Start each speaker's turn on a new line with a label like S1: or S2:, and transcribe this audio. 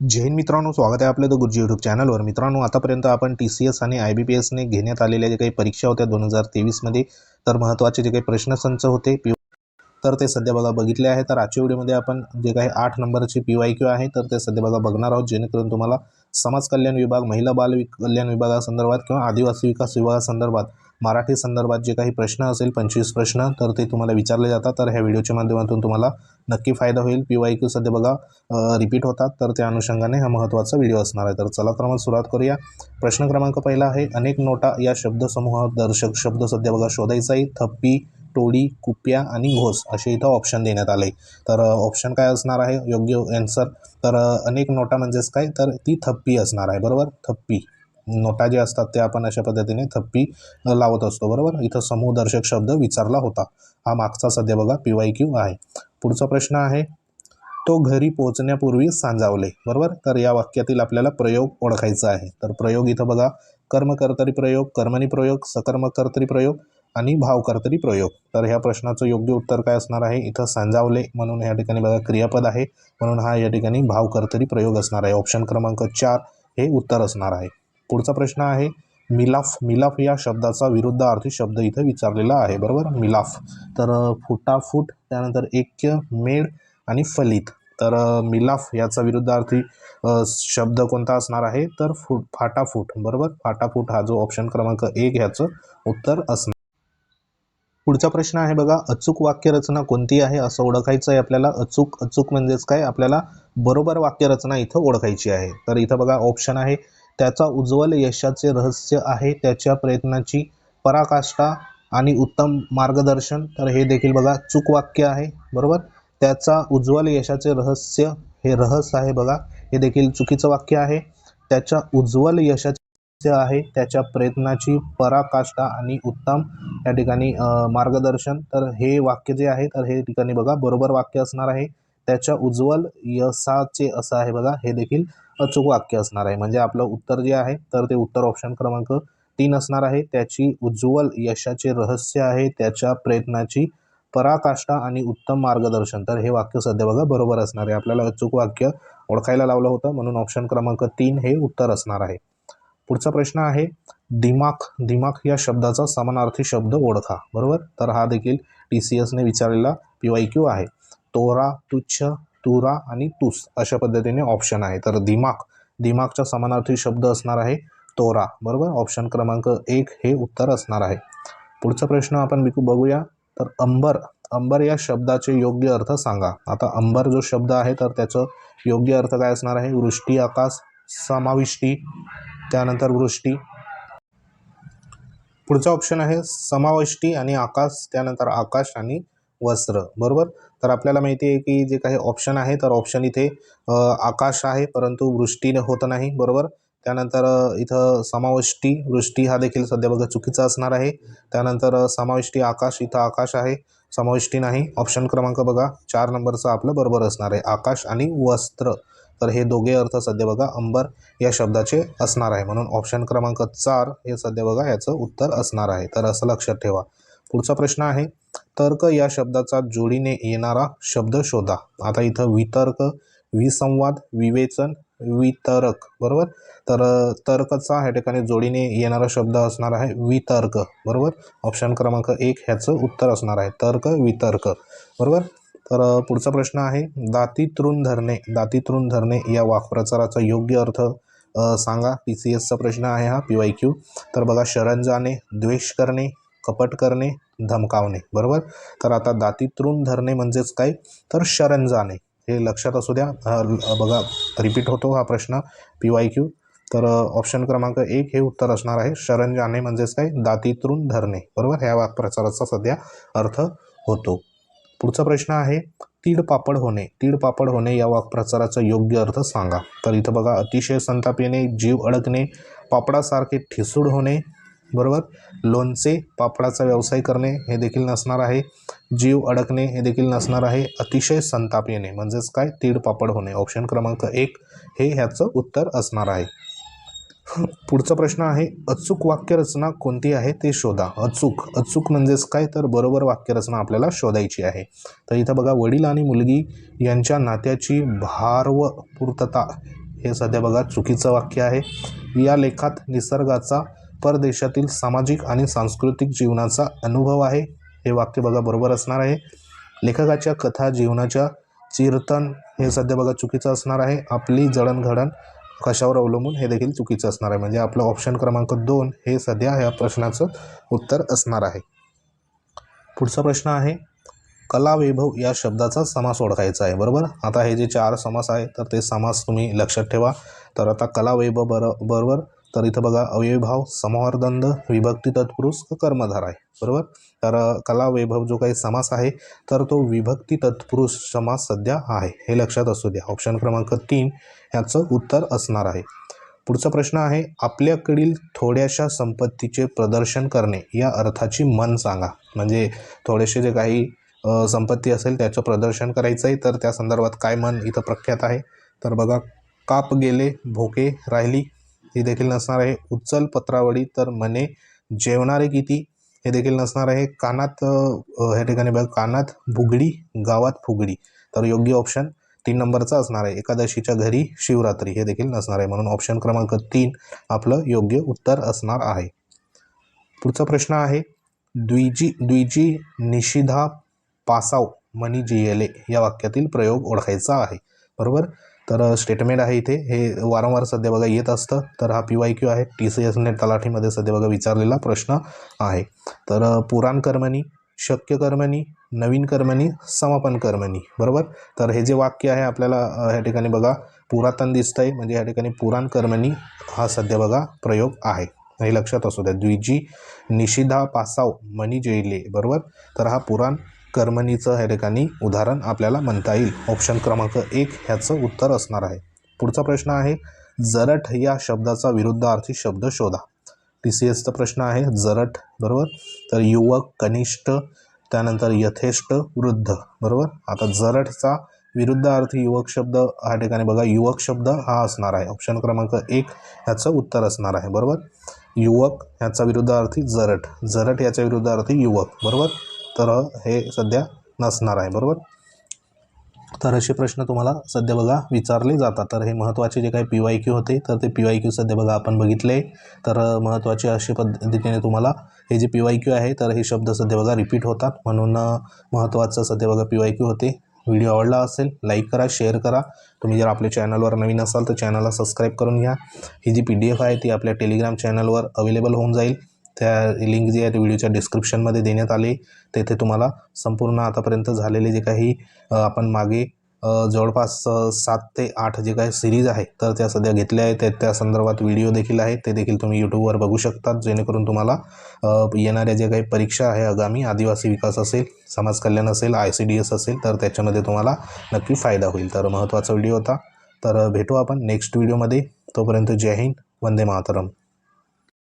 S1: जैन मित्रांनो स्वागत आहे आपलं द गुरुजी यूट्यूब चॅनलवर मित्रांनो आतापर्यंत आपण टी सी एस आणि आय बी पी एसने घेण्यात आलेल्या जे काही परीक्षा होत्या दोन हजार तेवीसमध्ये तर महत्त्वाचे जे काही प्रश्नसंच होते पी तर ते सध्या बघा बघितले आहे. तर आजच्या व्हिडिओमध्ये आपण जे काही आठ नंबरचे पी वाय क्यू आहे तर ते सध्या बघा बघणार आहोत. जेणेकरून तुम्हाला समाज कल्याण विभाग महिला बाल कल्याण विभागासंदर्भात किंवा आदिवासी विकास विभागासंदर्भात मराठी संदर्भात जे काही प्रश्न असेल पंचवीस प्रश्न तर ते तुम्हाला विचारले जातात. तर ह्या व्हिडिओच्या माध्यमातून तुम्हाला नक्की फायदा होईल. पी वाय क्यू सध्या बघा रिपीट होतात. तर त्या अनुषंगाने हा महत्त्वाचा व्हिडिओ असणार आहे. तर चला तर मग सुरुवात करूया. प्रश्न क्रमांक पहिला आहे अनेक नोटा या शब्दसमूहात दर्शक शब्द सध्या बघा शोधायचा आहे. थप्पी टोळी कुप्या आणि घोस असे इथं ऑप्शन देण्यात आले. तर ऑप्शन काय असणार आहे? योग्य आन्सर तर अनेक नोटा म्हणजेच काय? तर ती थप्पी असणार आहे. बरोबर? थप्पी. नोटा ज्या असतात ते आपण अशा पद्धतीने थप्पी लावत असतो बरोबर? इथं समूहदर्शक शब्द विचारला होता. हा मागचा सध्या बघा पी वाय क्यू आहे. पुढचा प्रश्न आहे तो घरी पोहोचण्यापूर्वी सांजावले बरोबर? तर या वाक्यातील आपल्याला प्रयोग ओळखायचा आहे. तर प्रयोग इथं बघा कर्मकर्तरी प्रयोग कर्मणी प्रयोग सकर्मकर्तरी प्रयोग आणि भावकर्तरी प्रयोग. तर ह्या प्रश्नाचं योग्य उत्तर काय असणार आहे? इथं सांजावले म्हणून या ठिकाणी बघा क्रियापद आहे. म्हणून हा या ठिकाणी भावकर्तरी प्रयोग असणार आहे. ऑप्शन क्रमांक चार हे उत्तर असणार आहे. पुढचा प्रश्न आहे मिलाफ मिलाफ या शब्दाचा विरुद्धार्थी शब्द इथं विचारलेला आहे बरोबर? मिलाफ. तर फुटाफूट त्यानंतर ऐक्य मेड आणि फलित. तर मिलाफ याचा विरुद्धार्थी अर्थी शब्द कोणता असणार आहे? तर फुट फाटाफूट बरोबर? फाटाफूट हा जो ऑप्शन क्रमांक एक ह्याचं उत्तर असणार. पुढचा प्रश्न आहे बघा अचूक वाक्यरचना कोणती आहे असं ओळखायचं आहे आपल्याला? अचूक अचूक म्हणजेच काय? आपल्याला बरोबर वाक्यरचना इथं ओळखायची आहे. तर इथं बघा ऑप्शन आहे त्याचा उज्ज्वल यशाचे रहस्य आहे त्याच्या प्रयत्नाची पराकाष्ठा आणि उत्तम मार्गदर्शन. तर हे देखील बघा चूक वाक्य आहे बरोबर? त्याचा उज्ज्वल यशाचे रहस्य हे रहस्य आहे बघा हे देखील चुकीचं वाक्य आहे. त्याच्या उज्ज्वल यशाचे आहे त्याच्या प्रयत्नाची पराकाष्ठा आणि उत्तम या ठिकाणी मार्गदर्शन. तर हे वाक्य जे आहे तर हे ठिकाणी बघा बरोबर वाक्य असणार आहे. त्याच्या उज्ज्वल यशाचे असं आहे बघा हे देखील अचूक वाक्य असणार आहे. म्हणजे आपलं उत्तर जे आहे तर ते उत्तर ऑप्शन क्रमांक तीन असणार आहे. त्याची उज्ज्वल यशाचे रहस्य आहे. त्याच्या प्रयत्नाची पराकाष्ठा आणि उत्तम मार्गदर्शन. तर हे वाक्य सध्या बघा बरोबर असणार आहे. आपल्याला अचूक वाक्य ओळखायला लावलं होतं. म्हणून ऑप्शन क्रमांक तीन हे उत्तर असणार आहे. पुढचा प्रश्न आहे दिमाग दिमाग या शब्दाचा समानार्थी शब्द ओळखा. बरोबर? तर हा देखील टी सी एसने विचारलेला पी वाय क्यू आहे. तोरा तुच्छ तुरा आणि तुस अशा पद्धतीने ऑप्शन आहे. तर दिमाग दिमागचा समानार्थी शब्द असणार आहे तोरा. बरोबर? ऑप्शन क्रमांक एक हे उत्तर असणार आहे. पुढचा प्रश्न आपण बिकू बघूया. तर अंबर अंबर या शब्दाचे योग्य अर्थ सांगा. आता अंबर जो शब्द आहे तर त्याचं योग्य अर्थ काय असणार आहे? वृष्टी आकाश समाविष्टी त्यानंतर वृष्टी. पुढचा ऑप्शन आहे समाविष्टी आणि आकाश त्यानंतर आकाश आणि वस्त्र. बरोबर? तर आपल्याला माहिती आहे की जे काही ऑप्शन आहे तर ऑप्शन इथे आकाश आहे परंतु वृष्टी होत नाही बरोबर? त्यानंतर इथं समाविष्टी वृष्टी हा देखील सध्या बघा चुकीचा असणार आहे. त्यानंतर समाविष्टी आकाश इथं आकाश आहे समाविष्टी नाही. ऑप्शन क्रमांक बघा चार नंबरचं आपलं बरोबर असणार आहे आकाश आणि वस्त्र. तर हे दोघे अर्थ सध्या बघा अंबर या शब्दाचे असणार आहे. म्हणून ऑप्शन क्रमांक चार हे सध्या बघा याचं उत्तर असणार आहे. तर असं लक्षात ठेवा. पुढचा प्रश्न आहे तर्क या शब्दाचा जोडीने येणारा शब्द शोधा. आता इथं वितर्क विसंवाद विवेचन वितरक बरोबर? तर तर्कचा ह्या ठिकाणी जोडीने येणारा शब्द असणार आहे वितर्क बरोबर? ऑप्शन क्रमांक एक ह्याचं उत्तर असणार आहे तर्क वितर्क बरोबर? तर पुढचा प्रश्न आहे दाती तृण धरणे दाती तृण धरणे या वाक्प्रचाराचा योग्य अर्थ सांगा. पी सी एसचा प्रश्न आहे हा पी वाय क्यू तर बघा शरण जाणे द्वेष करणे कपट करणे धमकावणे बरोबर? तर आता दाती तृण धरणे म्हणजेच काय? तर शरण जाणे. हे लक्षात असू द्या. बघा रिपीट होतो हा प्रश्न पी वाय क्यू तर ऑप्शन क्रमांक एक हे उत्तर असणार आहे. शरण जाणे म्हणजेच काय? दाती तृण धरणे. बरोबर? ह्या वाक्प्रचाराचा सध्या अर्थ होतो. पुढचा प्रश्न आहे तीड पापड होणे. तीड पापड होणे या वाक्प्रचाराचा योग्य अर्थ सांगा. तर इथं बघा अतिशय संताप येणे जीव अडकणे पापडासारखे ठिसूड होणे बरोबर? लोणचे पापडाचा व्यवसाय करणे हे देखील नसणार आहे. जीव अडकणे हे देखील नसणार आहे. अतिशय संताप येणे म्हणजेच काय? तीड पापड होणे. ऑप्शन क्रमांक एक. हे ह्याचं उत्तर असणार आहे. पुढचा प्रश्न आहे अचूक वाक्यरचना कोणती आहे ते शोधा. अचूक. अचूक म्हणजेच काय? तर बरोबर वाक्यरचना आपल्याला शोधायची आहे. तर इथं बघा वडील आणि मुलगी यांच्या नात्याची भारव पूर्तता हे सध्या बघा चुकीचं वाक्य आहे. या लेखात निसर्गाचा परदेशातील सामाजिक आणि सांस्कृतिक जीवनाचा अनुभव आहे. हे वाक्य बघा बरोबर असणार आहे. लेखकाच्या कथा जीवनाच्या चिरतन हे सध्या बघा चुकीचं असणार आहे. आपली जडणघडण कशावर अवलंबून हे देखील चुकीचं असणार आहे. म्हणजे आपलं ऑप्शन क्रमांक दोन हे सध्या ह्या प्रश्नाचं उत्तर असणार आहे. पुढचा प्रश्न आहे कला वैभव या शब्दाचा समास ओळखायचा आहे. बरोबर? आता हे जे चार समास आहे तर ते समास तुम्ही लक्षात ठेवा. तर आता कला वैभव बरो बरोबर तर इथं बघा अव्ययभाव समवर्दंड विभक्ती तत्पुरुष कर्मधार आहे. बरोबर? तर कला वैभव जो काही समास आहे तर तो विभक्ती तत्पुरुष समास सध्या आहे. हे लक्षात असू द्या. ऑप्शन क्रमांक तीन ह्याचं उत्तर असणार आहे. पुढचा प्रश्न आहे आपल्याकडील थोड्याशा संपत्तीचे प्रदर्शन करणे या अर्थाची मन सांगा. म्हणजे थोडेसे जे काही संपत्ती असेल त्याचं प्रदर्शन करायचं आहे तर त्या संदर्भात काय मन इथं प्रख्यात आहे? तर बघा काप गेले भोके राहिली ही देखील नसणार आहे. उच्चल पत्रावळी तर मने जेवणारे किती? हे देखील नसणार आहे. कानात ह्या ठिकाणी बघा. कानात बुगडी गावात फुगडी. तर योग्य ऑप्शन तीन नंबरचा असणार आहे. एकादशीच्या घरी शिवरात्री. हे देखील नसणार आहे. म्हणून ऑप्शन क्रमांक तीन आपलं योग्य उत्तर असणार आहे. पुढचा प्रश्न आहे. द्विजी द्विजी निशिधा पासाव मनी जियेले या वाक्यातील प्रयोग ओळखायचा आहे. बरोबर? तर स्टेटमेंट आहे इथे. हे वारंवार सध्या बघा येत असतं. तर हा पी वाय क्यू आहे. टी सी एस नेट तलाठीमध्ये सध्या बघा विचारलेला प्रश्न आहे. तर पुराण कर्मणी शक्य कर्मणी नवीन कर्मणी समापन कर्मणी. बरोबर? तर हे जे वाक्य आहे आपल्याला ह्या ठिकाणी बघा पुरातन दिसतंय. म्हणजे ह्या ठिकाणी पुराण कर्मणी हा सध्या बघा प्रयोग आहे. हे लक्षात असू द्या. द्विजी निशिधा पासाव मणी जैले बरोबर? तर हा पुराण कर्मणीचं ह्या ठिकाणी उदाहरण आपल्याला म्हणता येईल. ऑप्शन क्रमांक एक ह्याचं उत्तर असणार आहे. पुढचा प्रश्न आहे जरठ या शब्दाचा विरुद्धार्थी शब्द शोधा. टी सी एसचा प्रश्न आहे जरठ बरोबर? तर युवक कनिष्ठ त्यानंतर यथेष्ट वृद्ध बरोबर? आता जरठचा विरुद्धार्थी युवक शब्द ह्या ठिकाणी बघा युवक शब्द हा असणार आहे. ऑप्शन क्रमांक एक ह्याचं उत्तर असणार आहे बरोबर? युवक ह्याचा विरुद्धार्थी जरठ. जरठ याच्या विरुद्धार्थी युवक बरोबर? तर हे सध्या नसणार आहे बरोबर? तर असे प्रश्न तुम्हाला सध्या बघा विचारले जातात. तर हे महत्त्वाचे जे काही पी वाय क्यू होते तर ते पी वाय क्यू सध्या बघा आपण बघितले. तर महत्त्वाचे अशा पद्धतीने तुम्हाला हे जे पी वाय क्यू आहे तर हे शब्द सध्या बघा रिपीट होतात. म्हणून महत्त्वाचं सध्या बघा पी वाय क्यू होते. व्हिडिओ आवडला असेल लाईक करा शेअर करा. तुम्ही जर आपल्या चॅनलवर नवीन असाल तर चॅनलला सबस्क्राईब करून घ्या. ही जी पी डी एफ आहे ती आपल्या टेलिग्राम चॅनलवर अवेलेबल होऊन जाईल. त्या लिंक जी आहे ती व्हिडिओच्या डिस्क्रिप्शनमध्ये देण्यात आली. तेथे तुम्हाला संपूर्ण आतापर्यंत झालेले जे काही आपण मागे जवळपास सात ते आठ जे काही सिरीज आहे तर त्या सध्या घेतल्या आहेत. त्या- संदर्भात व्हिडिओ देखील आहेत. ते देखील तुम्ही यूट्यूबवर बघू शकतात. जेणेकरून तुम्हाला येणाऱ्या ज्या काही परीक्षा आहे आगामी आदिवासी विकास असेल समाज कल्याण असेल आय सी डी एस असेल तर त्याच्यामध्ये तुम्हाला नक्की फायदा होईल. तर महत्त्वाचा व्हिडिओ होता. तर भेटू आपण नेक्स्ट व्हिडिओमध्ये तोपर्यंत जय हिंद. वंदे मातरम.